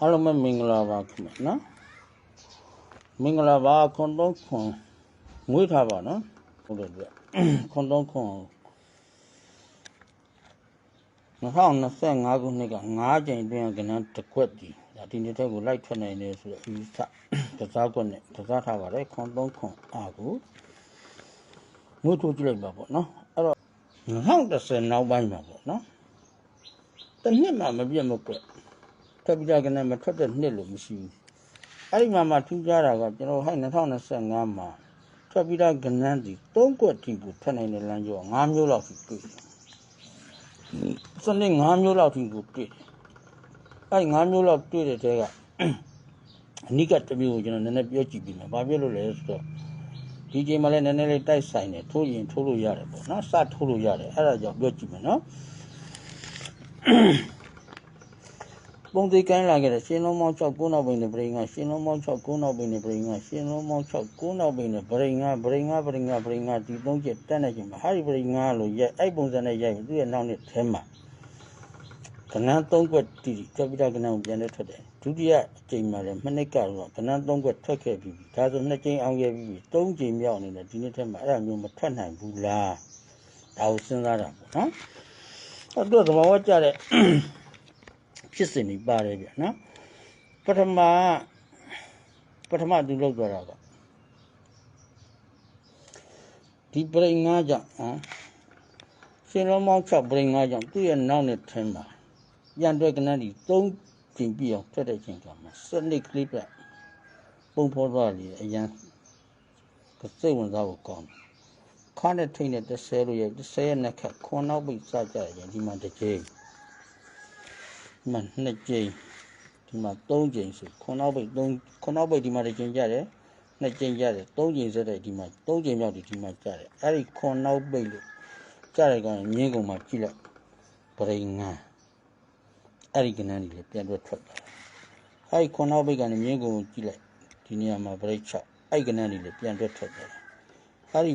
အားလုံးပဲမင်္ဂလာပါခင်ဗျနော်မင်္ဂလာပါခွန်တော့ခွန်မွေးထားပါနော်ဟုတ်တယ်ပြခွန်တော့ခွန်2025ခုနှစ်က9ကြိမ်အတွင်းကဏ္ဍတစ်ခွက်ကြီးဒါဒီနေ့တက်ကိုလိုက်ထွက်နိုင်တယ်ဆိုတော့အယူဆကစားကွက်နဲ့ကစားထားပါတယ်ခွန်တော့ခွန်အားကိုမွေးထုတ်ကြည့်လိုက်ပါပေါ့နော်အဲ့တော့2010နောက်ပိုင်းမှာပေါ့နော်တစ်နှစ်မှမပြတ်မကွက် ထွက်ပြီးတော့ကနေမထွက်တဲ့နှစ်လို့မရှိဘူးအဲ့ဒီမှာမှထူးခြားတာကကျွန်တော်ဟိုက်2025မှာထွက်ပြီးတော့ကနန်းဒီ၃ကွက်တီကိုထွက်နိုင်တဲ့လမ်းကျော်၅မျိုးလောက်ရှိတွေ့တယ်စနစ်၅မျိုးလောက်ထိကိုတွေ့တယ်အဲ့ဒီ၅မျိုးလောက်တွေ့တဲ့တဲကအနိကတစ်မျိုးကိုကျွန်တော်နည်းနည်းပြောကြည့်ပြီးမယ်ဘာဖြစ်လို့လဲဆိုတော့ဒီချိန်မှာလည်းနည်းနည်းလေးတိုက်ဆိုင်တယ်ထိုးရင်ထိုးလို့ရတယ်ပေါ့နော်စထိုးလို့ရတယ်အဲ့ဒါကြောင့်ပြောကြည့်မယ်နော် ပုံသေးကိုင်းလာခဲ့တဲ့ရှင်လုံးမောင်း6 9နောက်ပိန်နဲ့ပရိငါရှင်လုံးမောင်း6 9နောက်ပိန်နဲ့ပရိငါရှင်လုံးမောင်း6 9နောက်ပိန်နဲ့ပရိငါပရိငါပရိငါပရိငါဒီသုံးချက်တက်နေခြင်းမှာဟာဒီပရိငါလို့ရိုက်အဲ့ပုံစံနဲ့ရိုက်ပြီးသူ့ရဲ့နောက်နဲ့ထဲမှာကနန်း၃ကွက်တီတီကပိတာကနန်းကိုပြန်လဲထွက်တယ်ဒုတိယအကြိမ်မှာလည်းမနစ်ကတော့ကနန်း၃ကွက်ထွက်ခဲ့ပြီးပြီဒါဆိုနှစ်ကြိမ်အောင်ခဲ့ပြီးပြီ၃ကြိမ်မြောက်အနေနဲ့ဒီနေ့ထဲမှာအဲ့ဒါမျိုးမထွက်နိုင်ဘူးလားဒါကိုစဉ်းစားတာပေါ့နော်အဲ့တော့သဘာဝကျတဲ့ ဖြစ်စဉ်တွေပါတယ်ဗျနော်ပထမပထမသူလောက်သွားတာကဒီပရိငါကြောင့်ဟမ်ရှင်လုံးမောင်း6ပရိငါကြောင့်သူ့ရဲ့နောက်နဲ့ထင်းမှာပြန်တွဲကနန်းဒီ3ကျင်ပြည့်အောင်ထွက်တဲ့ချိန်ကမှာစနစ်ကလေးပဲပုံဖော်သွားလေအရန်စိတ်ဝင်စားဖို့ကောင်းတယ်ခါနဲ့ထိတ်နဲ့30လို့ရဲ့30ရဲ့နှစ်ခတ်ခွန်နောက်ပိတ်စကြရရင်ဒီမှာတစ်ချိန် ဒီမှာ2ကြိမ်ဒီမှာ3ကြိမ်ဆိုခုနောက်ပိတ်3ခုနောက်ပိတ်ဒီမှာတစ်ကြိမ်ကြတယ်2ကြိမ်ကြတယ်3ကြိမ်စက်တဲ့ဒီမှာ3ကြိမ်မြောက်ဒီဒီမှာကြတယ်အဲ့ဒီခုနောက်ပိတ်လို့ကြတဲ့ကောင်မြင်းကုန်မှာကြည့်လိုက်ပရိငန်းအဲ့ဒီကနန်းကြီးလေပြန်တွက်ထွက်သွားတယ်အဲ့ဒီခုနောက်ပိတ်ကနေမြင်းကုန်ကိုကြည့်လိုက်ဒီနေရာမှာပရိတ်6အဲ့ဒီကနန်းကြီးလေပြန်တွက်ထွက်သွားတယ်အဲ့ဒီ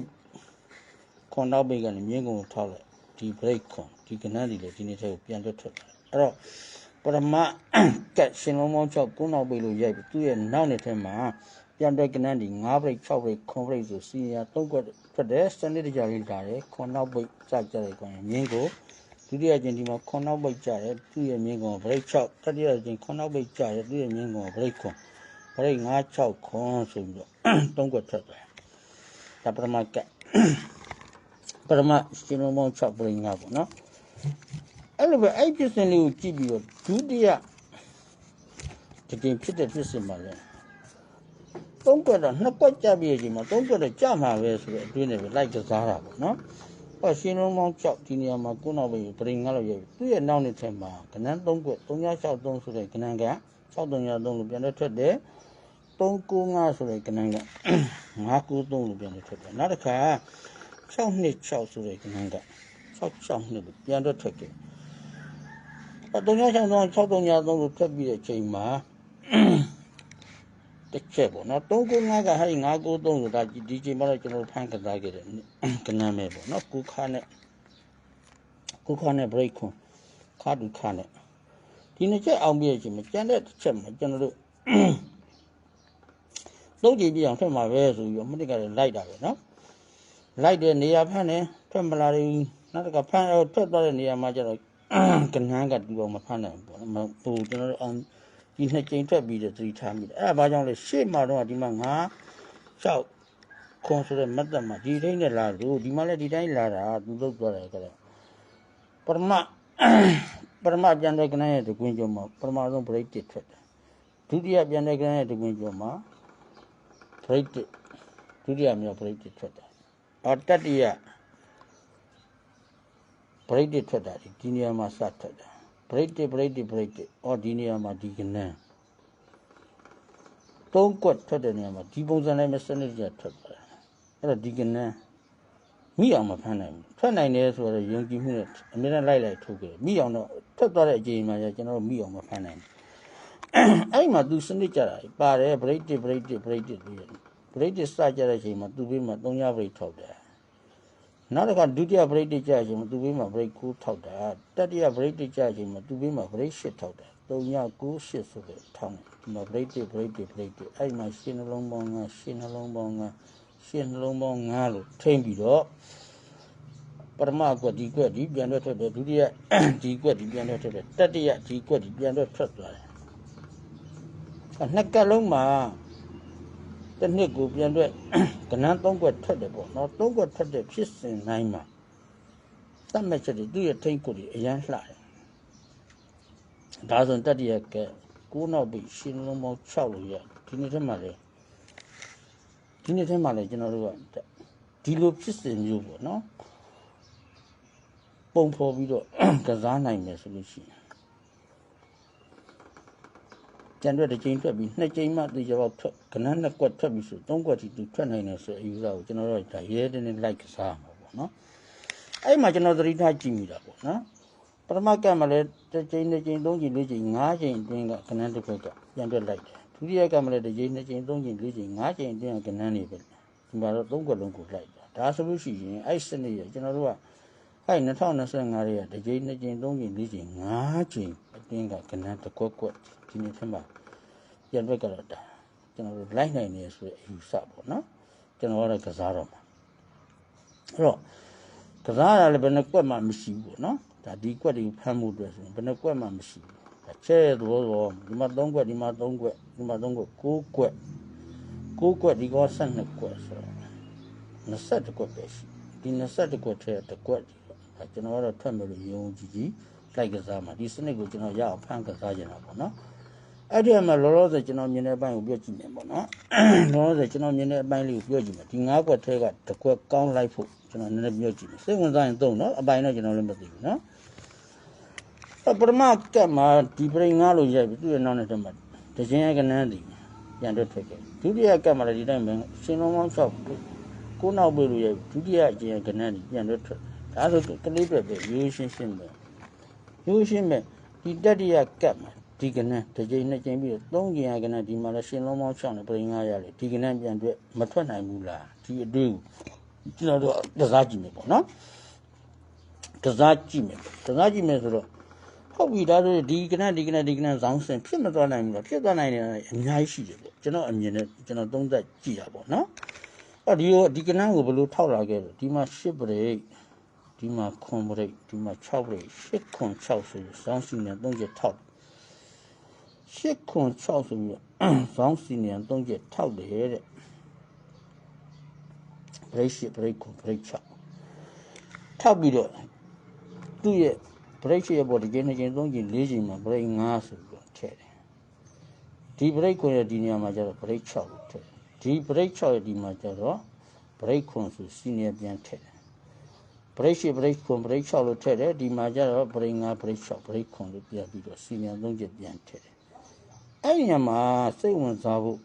ခုနောက်ပိတ်ကနေမြင်းကုန်ကိုထောက်လိုက်ဒီပရိတ်ခွန်ဒီကနန်းကြီးလေဒီနေ့ထဲကိုပြန်တွက်ထွက်သွားတယ်အဲ့တော့ ပရမကက်ရှင်လုံးမောင်း6ကုန်းနောက်ပိတ်လို့ရိုက်ပြီးသူ့ရဲ့နောက်နှစ်ထဲမှာပြန်တွက်ကနန်းဒီ9ဘရိတ်6ဘရိတ်9ဘရိတ်ဆိုစီယာ3ကွက်ထွက်တယ်စနစ်တကျလေးလာတယ်ခွန်နောက်ပိတ်စကြတဲ့ကောင်မြင်းကိုဒုတိယကျင်ဒီမှာခွန်နောက်ပိတ်ကြတယ်သူ့ရဲ့မြင်းကောင်ဘရိတ်6တတိယကျင်ခွန်နောက်ပိတ်ကြတယ်သူ့ရဲ့မြင်းကောင်ဘရိတ်ခွန်ဘရိတ်9 6ခွန်ဆိုပြီးတော့3ကွက်ထွက်တယ်ဒါပရမကက်ပရမရှင်လုံးမောင်း6ဘရိတ်9ပေါ့နော် အဲ့လိုပဲအဲ့ပြစ်စင်လေးကိုကြည့်ပြီးတော့ဒုတိယတကယ်ဖြစ်တဲ့ပြစ်စင်ပါလေသုံးကွက်တော့နှစ်ကွက်ကြပြီးအချိန်မှာသုံးကွက်တော့ကြမှာပဲဆိုတော့အတွင်းနဲ့ပဲလိုက်ကစားတာပေါ့နော်ဟောရှင်းလုံးမောင်း6ဒီနေရာမှာကိုနောက်ပဲပရင်ငါလို့ရိုက်သူ့ရဲ့နောက်နှစ်ထက်မှာကနန်းသုံးကွက်3663ဆိုတဲ့ကနန်းက6303လို့ပြန်တော့ထွက်တယ်395ဆိုတဲ့ကနန်းက593လို့ပြန်တော့ထွက်တယ်နောက်တစ်ခါ626ဆိုတဲ့ကနန်းက662လို့ပြန်တော့ထွက်တယ် အတုံးချောင်းတော့6တုံညာ3လို့ထွက်ပြီးတဲ့အချိန်မှာတစ်ချက်ပေါ့နော်395ကဟဲ့993ဆိုတာဒီချိန်မှာတော့ကျွန်တော်ဖန်ကစားခဲ့တယ်ကနမ်းပဲပေါ့နော်ကုခါနဲ့ကုခါနဲ့ break ခွန်ခါဒူခါနဲ့ဒီနှစ်ချက်အောင်ပြီးတဲ့အချိန်မှာကျန်တဲ့တစ်ချက်မှာကျွန်တော်တို့သုံးကြည့်ပြအောင်ထွက်မှာပဲဆိုပြီးတော့မနစ်ကလည်းလိုက်တာပဲနော်လိုက်တဲ့နေရာဖန်နေထွက်မလာဘူးနောက်တစ်ခါဖန်ထွက်သွားတဲ့နေရာမှာကျတော့ ကနန်းကတူအောင်မဖမ်းနိုင်ဘူးပေါ့နော်မဟိုကျွန်တော်တို့အောင်ဒီနှစ်ကြိမ်ထွက်ပြီးတော့သတိထားမိတယ်အဲ့ဒါဘာကြောင့်လဲရှေ့မှာတော့ဒီမှာငါ6ခွန်ဆိုတဲ့မတ်တက်မှာဒီတိုင်းနဲ့လာလို့ဒီမှာလည်းဒီတိုင်းလာတာသူလုတ်သွားတယ်ကြတော့ပရမပရမပြန်တဲ့ကနန်းရဲ့တကွင်းကျော်မှာပရမဆုံး break တစ်ထွက်တယ်ဒုတိယပြန်တဲ့ကနန်းရဲ့တကွင်းကျော်မှာ break တစ်ဒုတိယမြောက် break တစ်ထွက်တယ်အော်တတိယ break တစ်ထွက်တာဒီဒီနေရာမှာစထွက်တာ break တစ် break တစ် break တစ်အော်ဒီနေရာမှာဒီကနန်းသုံးကွက်ထွက်တဲ့နေရာမှာဒီပုံစံနဲ့မစနစ်တကျထွက်သွားတာအဲ့တော့ဒီကနန်းမိအောင်မဖမ်းနိုင်ဘူးထွက်နိုင်တယ်ဆိုတော့ယုံကြည်မှုနဲ့အမြဲတမ်းလိုက်လိုက်ထုတ်ကြတယ်မိအောင်တော့ထွက်သွားတဲ့အချိန်မှာကျကျွန်တော်တို့မိအောင်မဖမ်းနိုင်ဘူးအဲ့ဒီမှာသူစနစ်ကြတာပါတယ် break တစ် break တစ် break တစ်ပြီးတယ် break တစ်စကြတဲ့အချိန်မှာသူပြီးမှ3ည break ထုတ်တယ် နောက်တစ်ခါဒုတိယ break တိကျအချိန်မှာသူဘေးမှာ break 9ထောက်တာတတိယ break တိကျအချိန်မှာသူဘေးမှာ break 10ထောက်တာ398ဆိုတဲ့ထောင်းဒီမှာ break 1 break 1 break 1အဲ့မှာရှင်းနှလုံးပေါင်း9ရှင်းနှလုံးပေါင်း9ရှင်းနှလုံးပေါင်း9လို့ထိမ့်ပြီးတော့ပထမကွက်ဒီကွက်ဒီပြန်ထွက်ထွက်တယ်ဒုတိယဒီကွက်ဒီပြန်ထွက်ထွက်တယ်တတိယဒီကွက်ဒီပြန်ထွက်ထွက်သွားတယ်အဲ့နှစ်ကက်လုံးမှာ တစ်နှစ်ကိုပြန်ထွက်ကဏ္ဍ3ကွက်ထွက်တယ်ပေါ့နော်3ကွက်ထွက်တဲ့ဖြစ်စဉ်တိုင်းမှာသတ်မှတ်ချက်တွေသူ့ရဲ့ထိမ့်ကွက်တွေအရန်လှတယ်ဒါဆိုရင်တတိယကဲကိုးနောက်ပြီရှင်းလုံးပေါင်း6လို့ရဒီနေ့ထဲမှာလေဒီနေ့ထဲမှာလေကျွန်တော်တို့ကဒီလိုဖြစ်စဉ်မျိုးပေါ့နော်ပုံဖော်ပြီးတော့ကစားနိုင်မယ်ဆိုလို့ရှိရင် ကျန်တဲ့တစ်ချိန်ထွက်ပြီးနှစ်ချိန်မှတေချာတော့ထွက်ကနန်းနှစ်ကွက်ထွက်ပြီးဆိုသုံးကွက်ထိသူထွက်နိုင်တယ်ဆိုအယူဆကိုကျွန်တော်တို့ဒါရဲတဲ့နဲ့လိုက်ကစားမှာပေါ့နော်အဲ့မှာကျွန်တော်သတိထားကြည့်မိတာပေါ့နော်ပထမကပ်မှာလည်းတစ်ချိန်နှစ်ချိန်သုံးချိန်လေးချိန်ငါးချိန်အတွင်းကကဏ္ဍတစ်ခွက်ကပြန်တွက်လိုက်တယ်ဒုတိယကပ်မှာလည်းတစ်ချိန်နှစ်ချိန်သုံးချိန်လေးချိန်ငါးချိန်အတွင်းကကဏ္ဍနေပဲဒီမှာတော့သုံးခွက်လုံးကိုလိုက်တာဒါဆိုလို့ရှိရင်အဲ့စနစ်ရကျွန်တော်တို့က အဲ့2025ရဲ့တစ်ချိန်နှစ်ချိန်သုံးချိန်လေးချိန်ငါးချိန်အတွင်းကကဏ္ဍတစ်ခွက်ခွက်ဒီနေ့ထက်မှပြန်တွက်ကြတော့ဒါကျွန်တော်တို့လိုက်နိုင်နေဆိုတဲ့အယူဆပေါ့နော်ကျွန်တော်ကတော့ကစားတော့မှာအဲ့တော့ကစားရလည်းဘယ်နှကွက်မှမရှိဘူးပေါ့နော်ဒါဒီကွက်တွေဖမ်းမှုအတွက်ဆိုရင်ဘယ်နှကွက်မှမရှိဘူးဒါချဲသဘောတော့ဒီမှာ3ကွက်ဒီမှာ3ကွက်ဒီမှာ3ကွက်6ကွက်6ကွက်ဒီကော12ကွက်ဆိုတော့20ကွက်ပဲရှိဒီ20ကွက်ထဲတစ်ကွက် ဒီဒါကျွန်တော်ကတော့ထွက်မယ်လို့ယုံကြည်ကြည်လိုက်ကစားမှာဒီစနစ်ကိုကျွန်တော်ရအောင်ဖမ်းကစားကြတာပေါ့နော်အဲ့ဒီမှာလောလောဆယ်ကျွန်တော်မြင်တဲ့အပိုင်းကိုပြောကြည့်မယ်ပေါ့နော်လောလောဆယ်ကျွန်တော်မြင်တဲ့အပိုင်းလေးကိုပြောကြည့်မယ်ဒီ9ကွက်ထဲကတစ်ကွက်ကောင်းလိုက်ဖို့ကျွန်တော်နည်းနည်းပြောကြည့်မယ်စိတ်ဝင်စားရင်သုံးနော်အပိုင်းတော့ကျွန်တော်လည်းမသိဘူးနော်အဲ့ပထမကက်မှာဒီပရိငါလို့ရိုက်ပြီးသူ့ရဲ့နောက်နဲ့တည်းမှာတခြင်းရဲ့ကနန်းတည်ပြန်ထွက်ထွက်ခဲ့ဒုတိယကက်မှာလည်းဒီတိုင်းပဲရှင်လုံးပေါင်း6ကိုနောက်ပြေးလို့ရိုက်ဒုတိယအကျင့်ကနန်းတည်ပြန်ထွက်ထွက် ဒါဆိုကလေးပဲပဲရိုးရှင်းရှင်းပဲရိုးရှင်းပဲဒီတတိယကက်မှာဒီကနန်းတစ်ကြိမ်နှစ်ကြိမ်ပြီးတော့သုံးကြိမ်ရကနန်းဒီမှာလည်းရှင်လုံးပေါင်း6နဲ့ပရိငါရတယ်ဒီကနန်းပြန်ထွက်မထွက်နိုင်ဘူးလားဒီအတွေ့ကိုကျွန်တော်တို့ကစားကြည့်မယ်ပေါ့နော်ကစားကြည့်မယ်ကစားကြည့်မယ်ဆိုတော့ဟုတ်ပြီဒါဆိုဒီကနဒီကနဒီကနဇောင်းစင်ဖြစ်မသွားနိုင်ဘူးလားဖြစ်သွားနိုင်တယ်အများကြီးရှိတယ်ပေါ့ကျွန်တော်အမြင်နဲ့ကျွန်တော်သုံးသပ်ကြည့်တာပေါ့နော်အဲ့ဒီဒီကနကိုဘယ်လိုထောက်လာခဲ့လဲဒီမှာ10ဘရိတ် ဒီမှာ9ဘရိတ်ဒီမှာ6ဘရိတ်10ခွန်6ဆိုဇောင်းစီနဲ့3ချက်ထောက်10ခွန်6ဆိုပြီးဇောင်းစီနဲ့3ချက်ထောက်တယ်တဲ့ break ရှိ break ကို break ချထောက်ပြီးတော့သူ့ရဲ့ break ရှိရဲ့ပေါ်ဒီကျင်းနှစ်ကျင်းသုံးကျင်းလေးကျင်းမှာ break 5ဆိုပြီးတော့ထည့်တယ်ဒီ break ကိုရဲ့ဒီနေရာမှာကျတော့ break 6လို့ထည့်ဒီ break 6ရဲ့ဒီမှာကျတော့ break ခွန်ဆိုစီနီယာပြန်ထည့်တယ် break ရှိ break ခွန် break 6လို့ထည့်တယ်ဒီမှာကျတော့ break 5 break 6 break ခွန်လို့ပြပြီးတော့စီနီယာသုံးချက်ပြန်ထည့်တယ်အဲ့ဒီညမှာစိတ်ဝင်စားဖို့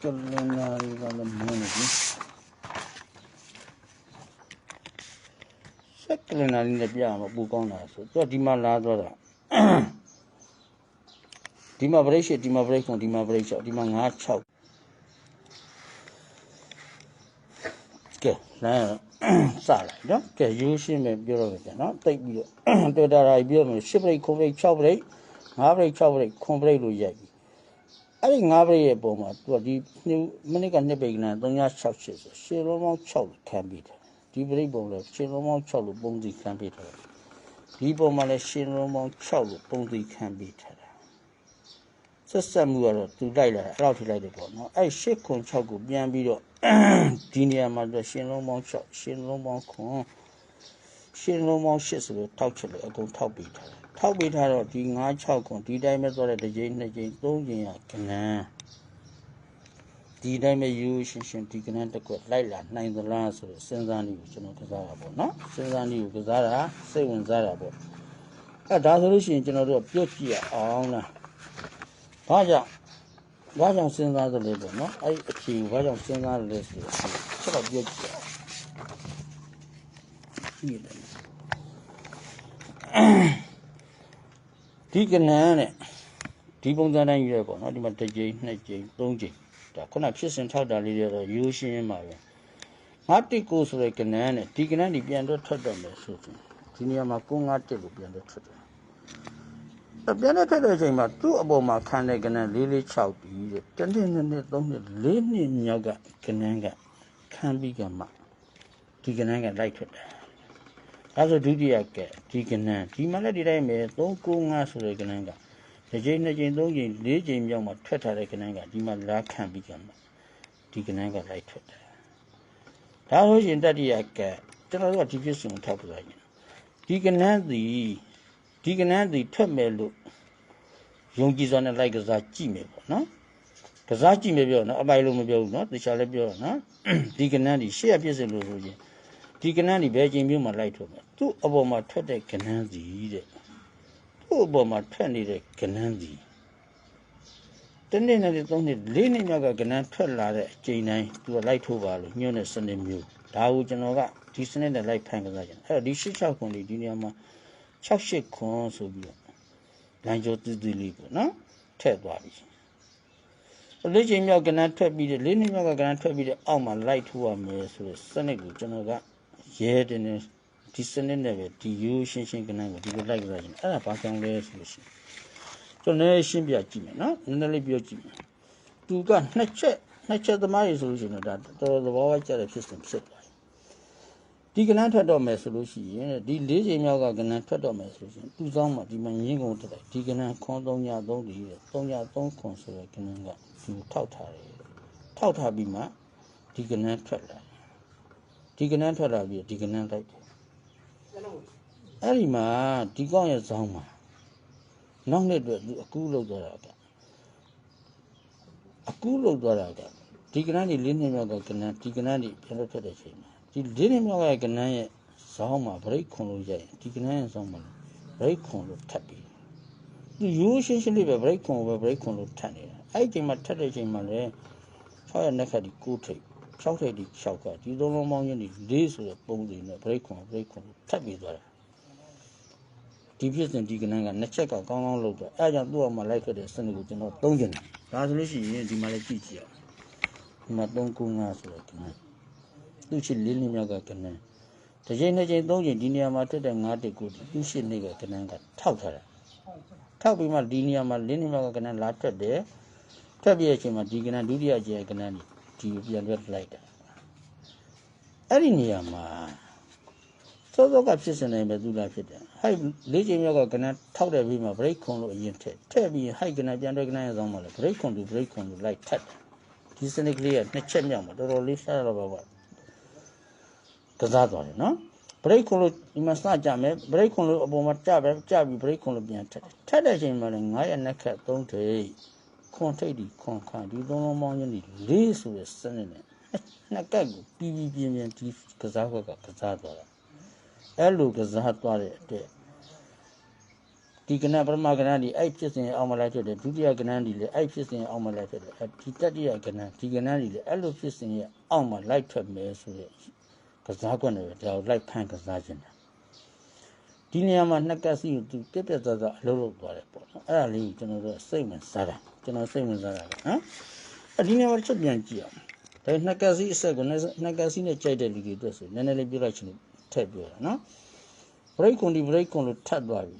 ကလန်နာရီကလည်းမင်းနေပြီစက်ကလန်နာရီနဲ့ပြရမှာပူကောင်းတာဆိုသူကဒီမှာလာတော့တာဒီမှာ break ရှိဒီမှာ break ကုန်ဒီမှာ break 6ဒီမှာ9 6ကဲ လမ်းစလိုက်နော်ကဲရိုးရှင်းပဲပြောတော့ပြန်နော်တိတ်ပြီးတော့တွေ့တာရာပြောမယ်10 break 9 break 6 break 5 break 6 break 9 break လို့ရိုက်ပြီအဲ့ဒီ၅ဘရိတ်ရဲ့ပုံမှာသူကဒီမိနစ်ကနှစ်ပိတ်ကန368ဆိုရှေလုံးပေါင်း6လို့ခံပြီးတယ်ဒီဘရိတ်ပုံလည်းရှေလုံးပေါင်း6လို့ပုံစံခံပြီးတယ်ဒီပုံမှာလည်းရှေလုံးပေါင်း6လို့ပုံစံခံပြီးထားတာ ဆက်ဆက်မှုကတော့သူလိုက်လာတာအဲ့လောက်ထိလိုက်တယ်ပေါ့နော်အဲ့ရှစ်ခွန်6ကိုပြန်ပြီးတော့ဒီနေရာမှာတော့ရှင်းလုံးပေါင်း6ရှင်းလုံးပေါင်းခွန်ရှင်းလုံးပေါင်း8ဆိုတော့ထောက်ချက်လို့အကုန်ထောက်ပြီးထားတယ်ထောက်ပြီးထားတော့ဒီ9 6ခွန်ဒီတိုင်းပဲသွားတဲ့တစ်ကြိမ်နှစ်ကြိမ်သုံးကြိမ်ရကနန်းဒီတိုင်းပဲယူရှင်းရှင်းဒီကနန်းတစ်ကွက်လိုက်လာနိုင်သလားဆိုတော့စဉ်းစားနေကိုကျွန်တော်ကစားတာပေါ့နော်စဉ်းစားနေကိုကစားတာစိတ်ဝင်စားတာပေါ့အဲဒါဆိုလို့ရှိရင်ကျွန်တော်တို့ကပြုတ်ကြည့်ရအောင်လား ဘာကြောင့်ဘာကြောင့်စဉ်းစားသလဲပေါ့နော်အဲ့ဒီအဖြေကိုဘာကြောင့်စဉ်းစားရလဲဆိုတော့ချက်တော့ပြုတ်ကြည့်ရအောင်ကြည့်တယ်ဒီကနန်းနဲ့ဒီပုံစံတိုင်းယူရပေါ့နော်ဒီမှာတစ်ကြိမ်နှစ်ကြိမ်သုံးကြိမ်ဒါခုနဖြစ်စဉ်ထောက်တာလေးတွေတော့ရိုးရှင်းမှာပဲကငါတစ်ကိုဆိုတဲ့ကနန်းနဲ့ဒီကနန်းဒီပြန်တော့ထွက်တော့မယ်ဆိုရင်ဒီနေရာမှာကိုငါတစ်လို့ပြန်တော့ထွက်တယ်အ ပြန်တော့ထွက်တဲ့အချိန်မှာသူ့အပေါ်မှာခံတဲ့ကနန်း4 4 6ပြီးတဲ့တနေ့နှစ်နှစ်သုံးနှစ်လေးနှစ်မြောက်ကကနန်းကခံပြီးကမှဒီကနန်းကလိုက်ထွက်တယ်အဲဆိုဒုတိယကဒီကနန်းဒီမှာလည်းဒီတိုင်းပဲ3 9 5ဆိုတဲ့ကနန်းကတစ်ချိန်နှစ်ချိန်သုံးချိန်လေးချိန်မြောက်မှာထွက်ထားတဲ့ကနန်းကဒီမှာလာခံပြီးကမှဒီကနန်းကလိုက်ထွက်တယ်ဒါဆိုရင်တတိယကဲကျွန်တော်တို့ကဒီဖြစ်စဉ်ကိုထောက်ပြလိုက်ရင်ဒီကနန်းသည် ဒီကနန်းသည်ထွက်မယ်လို့ယုံကြည်စွာနဲ့လိုက်ကစားကြည့်မယ်ပေါ့နော်ကစားကြည့်မယ်ပြောနော်အပိုင်လို့မပြောဘူးနော်တခြားလည်းပြောနော်ဒီကနန်းဒီရှေ့ရပြည့်စင်လို့ဆိုရင်ဒီကနန်းဒီဘယ်ချိန်မျိုးမှလိုက်ထုတ်မယ်သူ့အပေါ်မှာထွက်တဲ့ကနန်းစီတဲ့သူ့အပေါ်မှာထွက်နေတဲ့ကနန်းစီတနေ့နဲ့သုံးနှစ်လေးနှစ်မြောက်ကကနန်းထွက်လာတဲ့အချိန်တိုင်းသူကလိုက်ထုတ်ပါလို့ညွှန်းတဲ့စနစ်မျိုးဒါကိုကျွန်တော်ကဒီစနစ်နဲ့လိုက်ဖန်ကစားကြတယ်အဲ့တော့ဒီ86ခွန်လေးဒီနေရာမှာ 68ခွန်ဆိုပြီးတော့လမ်းကျော်တူးတူးလေးပေါ့နော်ထည့်သွားပြီလေးချိန်မြောက်ကနန်းထွက်ပြီးတဲ့လေးနှစ်မြောက်ကကနန်းထွက်ပြီးတဲ့အောက်မှာလိုက်ထိုးရမယ်ဆိုတဲ့စနစ်ကိုကျွန်တော်ကရဲတယ်နေဒီစနစ်နဲ့ပဲဒီရိုးရှင်းရှင်းကနန်းကိုဒီလိုလိုက်ကစားကြတယ်အဲ့ဒါဘာကြောင့်လဲဆိုလို့ရှိရင်ကျွန်တော်လည်းရှင်းပြကြည့်မယ်နော်နည်းနည်းလေးပြောကြည့်မယ်သူကနှစ်ချက်နှစ်ချက်သမားရေဆိုလို့ရှိရင်တော့ဒါတော်တော်သဘောဝကျတဲ့ဖြစ်စဉ်ဖြစ်သွားတယ် ဒီကနန်းထွက်တော့မယ်ဆိုလို့ရှိရင်ဒီ၄ချိန်မြောက်ကကနန်းထွက်တော့မယ်ဆိုရင်သူ့ဆောင်မှာဒီမှာရင်းကုန်တက်တယ်ဒီကနန်းခွန်3ည3ဒီ3ည3ခွန်ဆိုတဲ့ကနန်းကဒီကိုထောက်ထားတယ်ထောက်ထားပြီးမှဒီကနန်းထွက်လာတယ်ဒီကနန်းထွက်လာပြီးဒီကနန်းလိုက်တယ်အဲ့ဒီမှာဒီကောင်းရဲ့ဆောင်မှာနောက်နှစ်အတွက်သူအကူလောက်သွားတာကအကူလောက်သွားတာကဒီကနန်းဒီလေးနှစ်မြောက်ကကနန်းဒီကနန်းဒီပြန်လို့ထွက်တဲ့ချိန်မှာ ဒီလေးနှစ်မြောက်ကကနန်းရဲ့ဇောင်းမှာဗရိတ်ခွန်လို့ရရင်ဒီကနန်းရဲ့ဇောင်းမှာဗရိတ်ခွန်လို့ထပ်ပြီးသူရိုးရှင်းရှင်းလေးပဲဗရိတ်ခွန်ပဲဗရိတ်ခွန်လို့ထပ်နေတာအဲ့ဒီချိန်မှာထပ်တဲ့ချိန်မှာလည်း6ရက်နှစ်ခါဒီ9ထိပ်6ထိပ်ဒီ6ခါဒီသုံးလုံးပေါင်းချင်းဒီ4ဆိုတဲ့ပုံစံနဲ့ဗရိတ်ခွန်ဗရိတ်ခွန်လို့ထပ်ပြီးသွားတာဒီဖြစ်စဉ်ဒီကနန်းကနှစ်ချက်ကကောင်းကောင်းလုပ်တော့အဲဒါကြောင့်သူ့အမှလိုက်ခဲ့တဲ့စနစ်ကိုကျွန်တော်သုံးကျင်တယ်ဒါဆိုလို့ရှိရင်ဒီမှာလည်းကြည့်ကြည့်အောင်ဒီမှာ395ဆိုတဲ့ကနန်း သူ့ရှိလေးနှစ်မြောက်ကကနန်းတစ်ချိန်နှစ်ချိန်သုံးချိန်ဒီနေရာမှာတက်တဲ့9တက်ကိုသူ့ရှိနေကကနန်းကထောက်ထားတာထောက်ပြီးမှဒီနေရာမှာလေးနှစ်မြောက်ကကနန်းလာထွက်တယ်ထွက်ပြီးတဲ့အချိန်မှာဒီကနန်းဒုတိယကျဲကနန်းဒီပြန်လွတ်လိုက်တာအဲ့ဒီနေရာမှာစောစောကဖြစ်စင်နေပဲသူလာဖြစ်တယ်ဟိုက်လေးချိန်မြောက်ကကနန်းထောက်တယ်ပြီးမှဘရိတ်ခွန်လို့အရင်ထက်ထည့်ပြီးဟိုက်ကနန်းပြန်တွဲကနန်းရဲ့ဆောင်မှာလေဘရိတ်ခွန်သူဘရိတ်ခွန်လို့လိုက်ထက်တယ်ဒီစနစ်ကလေးကနှစ်ချက်မြောက်မှာတော်တော်လေးရှားတော့ပါပါ ကစားသွားတယ်နော်ဘရိတ်ခွန်လို့ဒီမှာစကြမယ်ဘရိတ်ခွန်လို့အပေါ်မှာကြပဲကြပြီးဘရိတ်ခွန်လို့ပြန်ထက်တယ်ထက်တဲ့အချိန်မှာလည်း9ရက်နှစ်ခက်3ထိပ်ခွန်ထိပ်ဒီခွန်ခါဒီသုံးလုံးပေါင်းချင်းဒီလေးဆိုတဲ့စနစ်နဲ့နှစ်ကက်ကိုပြီးပြီးပြင်းပြင်းဒီကစားခွက်ကကစားသွားတာအဲ့လိုကစားသွားတဲ့အတွက်ဒီကဏ္ဍပထမကဏ္ဍဒီအဲ့ဖြစ်စဉ်အောင်မလိုက်ဖြစ်တယ်ဒုတိယကဏ္ဍဒီလည်းအဲ့ဖြစ်စဉ်အောင်မလိုက်ဖြစ်တယ်ဒီတတိယကဏ္ဍဒီကဏ္ဍဒီလည်းအဲ့လိုဖြစ်စဉ်ရဲ့အောင်မလိုက်ထွက်မယ်ဆိုတဲ့ ကစားကွက်နဲ့ပဲဒါကိုလိုက်ဖန်ကစားခြင်းတယ်ဒီနေရာမှာနှစ်ကက်စီကိုသူပြက်ပြက်သားသားအလုပ်လုပ်သွားတယ်ပေါ့နော်အဲ့ဒါလေးကိုကျွန်တော်တို့စိတ်ဝင်စားတာကျွန်တော်စိတ်ဝင်စားတာကဟမ်အဲ့ဒီနေရာမှာချက်ပြန်ကြည့်အောင်ဒါနှစ်ကက်စီအဆက်ကိုနှစ်ကက်စီနဲ့ကြိုက်တဲ့လူတွေအတွက်ဆိုနည်းနည်းလေးပြလိုက်ချင်လို့ထည့်ပြောတာနော် break ကွန်ဒီ break ကွန်လို့ထပ်သွားပြီ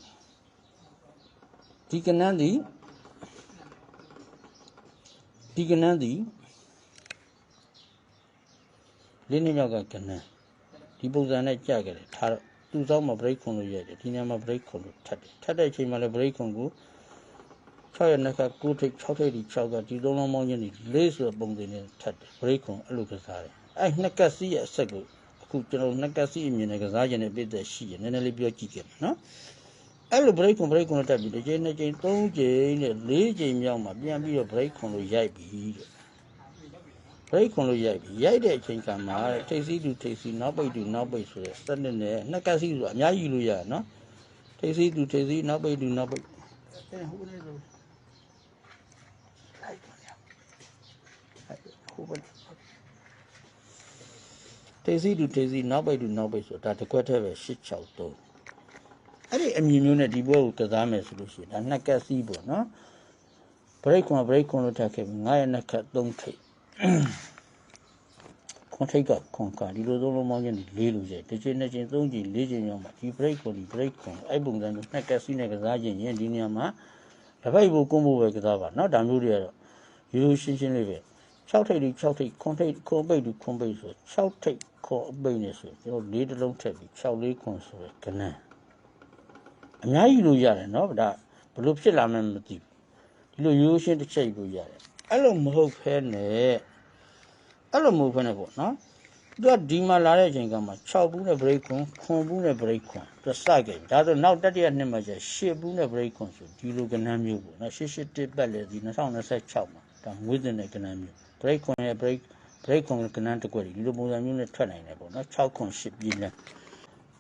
ဒီကနန်းဒီဒီကနန်းဒီလေးနှစ်မြောက်ကကနန်း ဒီပုံစံနဲ့ကြာခဲ့တယ်ထားတော့သူ့ဆောင်မှာ break ခွန်လို့ရတယ်ဒီနေရာမှာ break ခွန်လို့ထပ်တယ်ထပ်တဲ့အချိန်မှာလည်း break ခွန်ကို6ရက်နှစ်ခါ9ထိပ်6ထိပ်ဒီ6ကဒီသုံးလုံးပေါင်းချင်းဒီလေးဆိုပုံစံနဲ့ထပ်တယ် break ခွန်အဲ့လိုကစားတယ်အဲ့နှစ်ကက်စီးရဲ့အဆက်ကိုအခုကျွန်တော်နှစ်ကက်စီးအမြင်နဲ့ကစားခြင်းနဲ့ပြည့်တဲ့ရှိရနည်းနည်းလေးပြောကြည့်ခဲ့မယ်နော်အဲ့လို break ခွန် break ခွန်လို့တက်ပြီးတစ်ချိန်နှစ်ချိန်သုံးချိန်နဲ့လေးချိန်မြောက်မှာပြန်ပြီးတော့ break ခွန်လို့ရိုက်ပြီးတဲ့ break ခွန်လို့ရိုက်ပြီးရိုက်တဲ့အချိန်ကမှထိပ်စီးသူထိပ်စီးနောက်ပိတ်သူနောက်ပိတ်ဆိုတဲ့စနစ်နဲ့နှစ်ကက်စီးဆိုအများကြီးလို့ရတယ်နော်ထိပ်စီးသူထိပ်စီးနောက်ပိတ်သူနောက်ပိတ်အဲ့ဟိုနေလို့အဲ့ဟိုဘက်ထိပ်စီးသူထိပ်စီးနောက်ပိတ်သူနောက်ပိတ်ဆိုဒါတစ်ခွက်တည်းပဲ863အဲ့ဒီအမြင်မျိုးနဲ့ဒီဘွဲကိုကစားမယ်ဆိုလို့ရှိရင်ဒါနှစ်ကက်စီးပေါ့နော် break ခွန် break ခွန်လို့ထပ်ခဲ့ပြီး9ရက်နှစ်ခက်3ထိပ် ခွန်ထိတ်ကခွန်ကဒီလိုသုံးလုံးမောင်းချင်းလေးလို့ရတယ်တစ်ချိန်နှစ်ချိန်သုံးချိန်လေးချိန်ရောက်မှဒီ break ကိုဒီ break ကိုအဲ့ပုံစံမျိုးနှစ်ကက်စီနဲ့ကစားခြင်းရင်ဒီနေရာမှာတပိတ်ဖို့ကုန်းဖို့ပဲကစားပါနော်ဒါမျိုးတွေကတော့ရိုးရိုးရှင်းရှင်းလေးပဲ6ထိပ်ဒီ6ထိပ်ခွန်ထိပ်ခွန်ပိတ်ဒီခွန်ပိတ်ဆို6ထိပ်ခွန်အပိတ်နဲ့ဆိုကျွန်တော်လေးတစ်လုံးထည့်ပြီး6လေးခွန်ဆိုရယ်ကနန်းအများကြီးလို့ရတယ်နော်ဒါဘလို့ဖြစ်လာမှန်းမသိဘူးဒီလိုရိုးရိုးရှင်းတစ်ချက်ကိုရတယ် အဲ့လိုမဟုတ်ဖဲနဲ့အဲ့လိုမဟုတ်ဘဲနဲ့ပေါ့နော်သူကဒီမှာလာတဲ့အချိန်ကမှ6ဘူးနဲ့ break ခွန်ခွန်ဘူးနဲ့ break ခွန်သူစခဲ့ပြီဒါဆိုနောက်တတိယနှစ်မှာကျ10ဘူးနဲ့ break ခွန်ဆိုဒီလိုကဏ္ဍမျိုးပေါ့နော်881ပတ်လေဒီ2026မှာဒါမွေးတဲ့ကဏ္ဍမျိုး break ခွန်ရဲ့ break break ခွန်ကဏ္ဍတစ်ခွက်ဒီလိုပုံစံမျိုးနဲ့ထွက်နိုင်တယ်ပေါ့နော်6ခွန်10ပြည်လဲ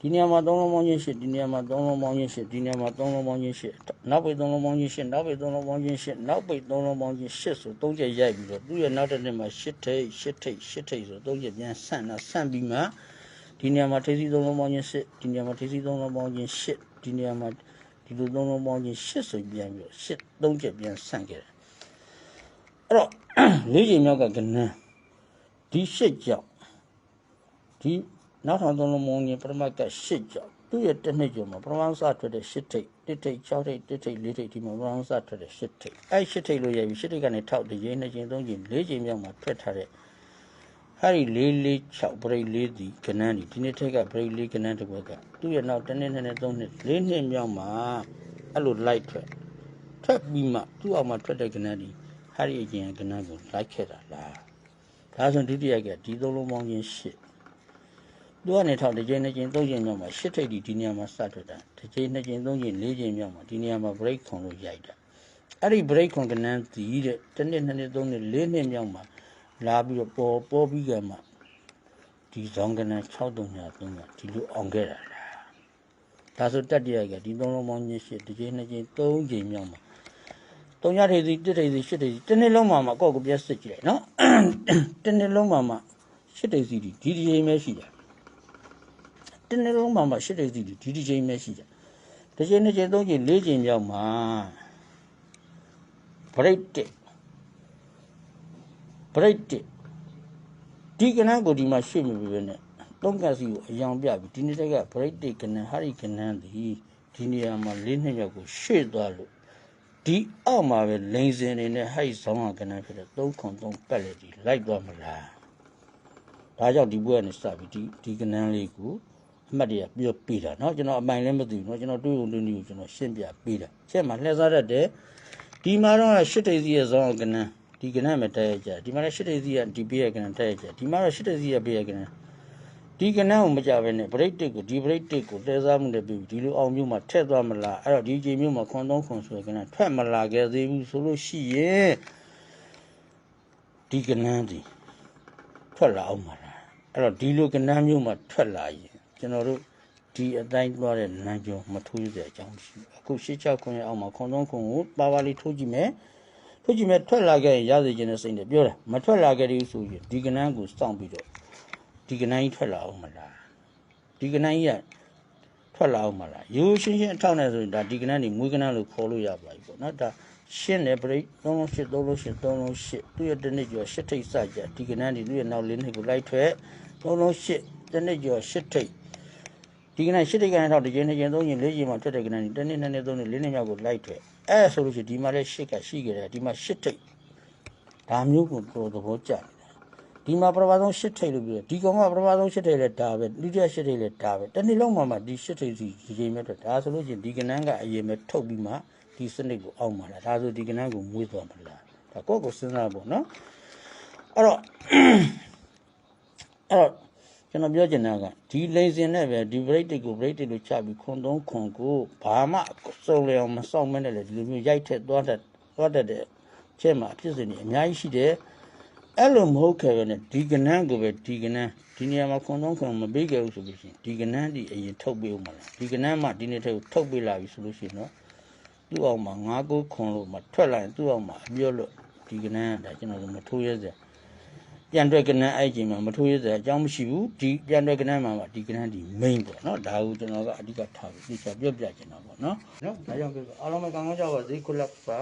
ဒီနေရာမှာ3လုံးပေါင်းချင်း8ဒီနေရာမှာ3လုံးပေါင်းချင်း8ဒီနေရာမှာ3လုံးပေါင်းချင်း8နောက်ပိတ်3လုံးပေါင်းချင်း8နောက်ပိတ်3လုံးပေါင်းချင်း8နောက်ပိတ်3လုံးပေါင်းချင်း8ဆို3ချက်ရိုက်ပြီးတော့သူ့ရဲ့နောက်တစ်နှစ်မှာ8ထိပ်8ထိပ်8ထိပ်ဆို3ချက်ပြန်ဆန့်တော့ဆန့်ပြီးမှဒီနေရာမှာထိပ်စီ3လုံးပေါင်းချင်း8ဒီနေရာမှာထိပ်စီ3လုံးပေါင်းချင်း8ဒီနေရာမှာဒီလို3လုံးပေါင်းချင်း8ဆိုပြန်ပြီးတော့8 3ချက်ပြန်ဆန့်ခဲ့တယ်အဲ့တော့လေးချိန်မြောက်ကကဏ္ဍဒီ8ကြောင့်ဒီ နောက်ထောင်သုံးလုံးမုံကြီးပရမတ်က8ကြောင့်သူ့ရဲ့တစ်နှစ်ကျော်မှာပရမတ်စထွက်တဲ့8ထိပ်1ထိပ်6ထိပ်1ထိပ်4ထိပ်ဒီမှာပရမတ်စထွက်တဲ့8ထိပ်အဲ့8ထိပ်လို့ရပြီ8ထိပ်ကနေထောက်တစ်ချိန်နှစ်ချိန်သုံးချိန်၄ချိန်မြောက်မှာထွက်ထားတဲ့ဟာဒီ4 4 6 break 4ဒီကဏ္ဍဒီဒီနေ့ထက်က break 4ကဏ္ဍတစ်ခွက်ကသူ့ရဲ့နောက်တစ်နှစ်နှစ်နှစ်သုံးနှစ်၄နှစ်မြောက်မှာအဲ့လို light ထွက်ထွက်ပြီးမှသူ့အောက်မှာထွက်တဲ့ကဏ္ဍဒီဟာဒီအကျဉ်းကဏ္ဍကို light ခဲ့တာလားဒါဆိုဒုတိယကဒီသုံးလုံးပေါင်းချင်း8 သူကနေထောက်တစ်ချိန်နှစ်ချိန်သုံးချိန်မြောက်မှာရှစ်ထိပ်ဒီဒီနေရာမှာစထွက်တာတစ်ချိန်နှစ်ချိန်သုံးချိန်လေးချိန်မြောက်မှာဒီနေရာမှာ break ခွန်လို့ရိုက်တာအဲ့ဒီ break ခွန်ကနန်းတီးတဲ့တစ်နှစ်နှစ်နှစ်သုံးနှစ်လေးနှစ်မြောက်မှာလာပြီးတော့ပေါ်ပေါ်ပြီးကမှဒီဇောင်းကနန်း6တုံညာ3ညာဒီလိုအောင်ခဲ့တာလားဒါဆိုတက်တရကဒီသုံးလုံးပေါင်းချင်းရှစ်တစ်ချိန်နှစ်ချိန်သုံးချိန်မြောက်မှာတုံညာထိပ်စီတစ်ထိပ်စီရှစ်ထိပ်စီတစ်နှစ်လုံးမှာမှာကောက်ကိုပြတ်စစ်ကြည့်လိုက်နော်တစ်နှစ်လုံးမှာမှာရှစ်ထိပ်စီဒီဒီဒီချိန်ပဲရှိတယ် တစ်နေ့လုံးမှာမှရှစ်တိတ်စီဒီဒီချိန်ပဲရှိတယ်။တစ်ချိန်နှစ်ချိန်သုံးချိန်လေးချိန်မြောက်မှာ break တစ် break တစ်ဒီကနန်းကိုဒီမှာရှေ့မပြပဲနဲ့သုံးကစီကိုအယောင်ပြပြီးဒီနေ့တက်က break တစ်ကနန်းဟာဒီကနန်းဒီဒီနေရာမှာလေးနှစ်မြောက်ကိုရှေ့သွားလို့ဒီအောက်မှာပဲလိန်စင်နေနဲ့ဟိုက်ဆောင်ကနန်းဖြစ်တဲ့3ခွန်3ပတ်လေဒီလိုက်သွားမလားဒါကြောင့်ဒီဘွဲကနေစပြီးဒီဒီကနန်းလေးကို အမှတ်တရပြောပေးတာเนาะကျွန်တော်အပိုင်လည်းမသိဘူးเนาะကျွန်တော်တွေးုံတွေးနေကိုကျွန်တော်ရှင်းပြပေးတာချက်မှာလှည့်စားတတ်တယ်ဒီမှာတော့ရှစ်တိတ်စီရဲ့ဇောင်းကနန်းဒီကနန်းမှာတက်ရကြဒီမှာလည်းရှစ်တိတ်စီရဲ့ဒီပေးရကနန်းတက်ရကြဒီမှာတော့ရှစ်တိတ်စီရဲ့ပေးရကနန်းဒီကနန်းကိုမကြဘဲနဲ့ break တစ်ကိုဒီ break တစ်ကိုလှည့်စားမှုနဲ့ပြီးဒီလိုအောင်မျိုးမှာထည့်သွားမလားအဲ့တော့ဒီချိန်မျိုးမှာခွန်သုံးခွန်ဆိုကနန်းထွက်မလာခဲ့သေးဘူးဆိုလို့ရှိရင်ဒီကနန်းဒီထွက်လာအောင်မလားအဲ့တော့ဒီလိုကနန်းမျိုးမှာထွက်လာရင် ကျွန်တော်တို့ဒီအတိုင်းသွားတဲ့လမ်းကြောမထိုးရတဲ့အကြောင်းရှိဘူးအခုရှစ်ချခွန်ရဲ့အောက်မှာခွန်သုံးခွန်ကိုပါပါလေးထိုးကြည့်မယ်ထိုးကြည့်မယ်ထွက်လာခဲ့ရင်ရစေခြင်းနဲ့စိတ်နဲ့ပြောတယ်မထွက်လာခဲ့ဘူးဆိုရင်ဒီကနန်းကိုစောင့်ပြီးတော့ဒီကနန်းကြီးထွက်လာအောင်မလားဒီကနန်းကြီးကထွက်လာအောင်မလားရိုးရှင်းရှင်းအထောက်နဲ့ဆိုရင်ဒါဒီကနန်းကြီးမွေးကနန်းလို့ခေါ်လို့ရပါပြီပေါ့နော်ဒါရှင်းတယ်ပြိ3လုံး8 3လုံး8 3လုံး8သူ့ရဲ့တစ်နှစ်ကျော်8ထိပ်စကြဒီကနန်းကြီးသူ့ရဲ့နောက်လေးနှစ်ကိုလိုက်ထွက်3လုံး8တစ်နှစ်ကျော်8ထိပ် ဒီကနန်း8ထိပ်ကနေထောက်တစ်ချိန်နှစ်ချိန်သုံးချိန်လေးချိန်မှထွက်တဲ့ကနန်းကြီးတစ်နှစ်နှစ်နှစ်သုံးနှစ်လေးနှစ်မြောက်ကိုလိုက်ထွက်အဲဆိုလို့ရှိရင်ဒီမှာလည်း8ကရှိကြတယ်ဒီမှာ8ထိပ်ဒါမျိုးကိုတော်သဘောကျတယ်ဒီမှာပထမဆုံး8ထိပ်လို့ပြောတယ်ဒီကောင်ကပထမဆုံး8ထိပ်လဲဒါပဲဒုတိယ8ထိပ်လဲဒါပဲတစ်နေ့လုံးမှာမှဒီ8ထိပ်စီဒီချိန်မဲ့ထွက်ဒါဆိုလို့ရှိရင်ဒီကနန်းကအရင်မဲ့ထုတ်ပြီးမှဒီစနစ်ကိုအောက်မှာလားဒါဆိုဒီကနန်းကိုမွေးသွားမှာလားဒါကိုယ့်ကိုစဉ်းစားဖို့နော်အဲ့တော့အဲ့တော့ ကျွန်တော်ပြောချင်တာကဒီလိန်စင်နဲ့ပဲဒီ break တိတ်ကို break တိတ်လို့ချပြီးခွန်သုံးခွန်ကိုဘာမှစုံလျအောင်မစောင့်မဲနဲ့လေဒီလိုမျိုးရိုက်ထက်သွားတတ်သွားတတ်တဲ့ချက်မှာအဖြစ်စဉ်တွေအများကြီးရှိတယ်အဲ့လိုမဟုတ်ခဲ့ပဲနဲ့ဒီကနန်းကိုပဲဒီကနန်းဒီနေရာမှာခွန်သုံးခွန်မပေးခဲ့ဘူးဆိုလို့ရှိရင်ဒီကနန်းဒီအရင်ထုတ်ပေးဦးမလားဒီကနန်းမှဒီနေ့ထက်ကိုထုတ်ပေးလာပြီဆိုလို့ရှိရင်တော့သူ့အောင်မှာငါးကိုခွန်လို့မထွက်လာရင်သူ့အောင်မှာအပြောလို့ဒီကနန်းကဒါကျွန်တော်တို့မထိုးရဲစေ ပြန်တွက်ကနန်းအဲ့ချိန်မှာမထိုးရတဲ့အကြောင်းမရှိဘူးဒီပြန်တွက်ကနန်းမှာဒီကနန်းဒီ main ပေါ့နော်ဒါကိုကျွန်တော်ကအဓိကထားပြီးသိချပြောပြချင်တာပေါ့နော်နော်ဒါကြောင့်ပြောအားလုံးပဲကောင်းကောင်းကြပါစေခုလက်ပါ